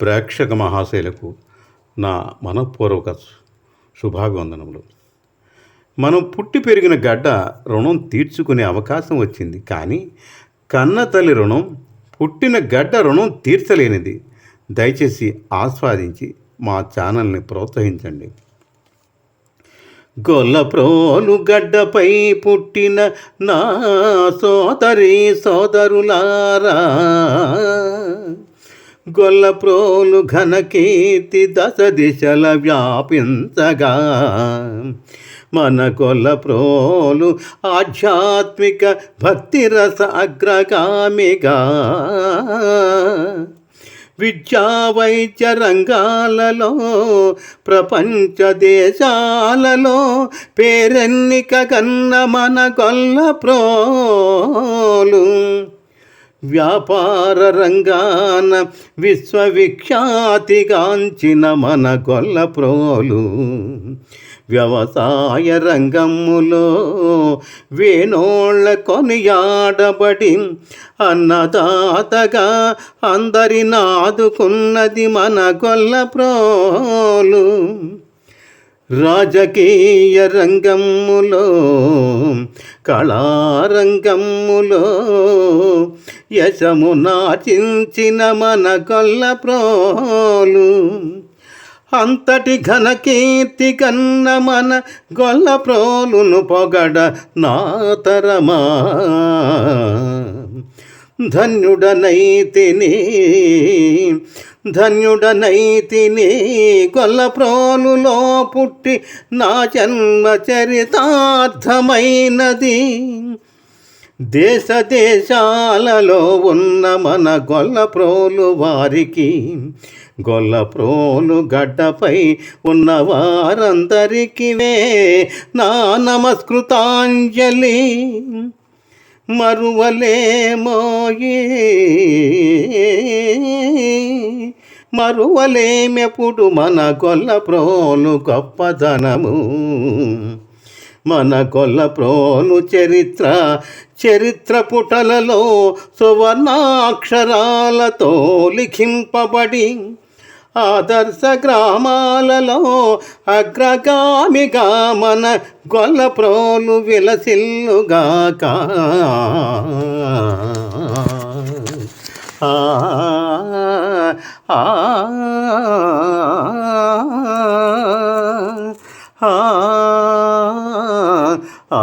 ప్రేక్షక మహాశైలకు నా మనఃపూర్వక శుభాభివందనములు. మనం పుట్టి పెరిగిన గడ్డ రుణం తీర్చుకునే అవకాశం వచ్చింది. కానీ కన్న తల్లి రుణం పుట్టిన గడ్డ రుణం తీర్చలేనిది. దయచేసి ఆస్వాదించి మా ఛానల్ని ప్రోత్సహించండి. గొల్లప్రోలు గడ్డపై పుట్టిన నా సోదరి సోదరులారా గొల్లప్రోలు ఘనకీర్తి దశ దిశల వ్యాపించగా. మన కొల్లప్రోలు ఆధ్యాత్మిక భక్తి రస అగ్రగామిగా. విద్యా వైద్య రంగాలలో ప్రపంచ దేశాలలో పేరెన్నిక కన్న మన గొల్ల వ్యాపార రంగాన విశ్వవిఖ్యాతిగాంచిన మన గొల్ల ప్రోలు. వ్యవసాయ రంగములో వేణోళ్ళ కొనియాడబడి అన్నదాతగా అందరి నాదుకున్నది మన గొల్ల ప్రోలు. రాజకీయ రంగములో కళారంగములో యశము నాచించిన మన కొల్ల ప్రోలు. అంతటి ఘనకీర్తి కన్న మన గొల్ల ప్రోలును పొగడ నాతరమా ధన్యుడనైతిని ధన్యుడనైతిని గొల్ల ప్రోలులో పుట్టి నా జన్మ చరితార్థమైనది. దేశ దేశాలలో ఉన్న మన గొల్ల ప్రోలు వారికి గొల్ల ప్రోలు గడ్డపై ఉన్న వారందరికీ నా నమస్కృతాంజలి. మరువలేమోయి మరువలేమెప్పుడు మన కొల్ల ప్రోలు గొప్పదనము. మన కొల్ల ప్రోలు చరిత్ర చరిత్ర పుటలలో సువర్ణాక్షరాలతో లిఖింపబడి ఆదర్శ గ్రామాలలో అగ్రగామిగా మన గొల్ల ప్రోలు విలసిల్లుగాక ఆ ఆ.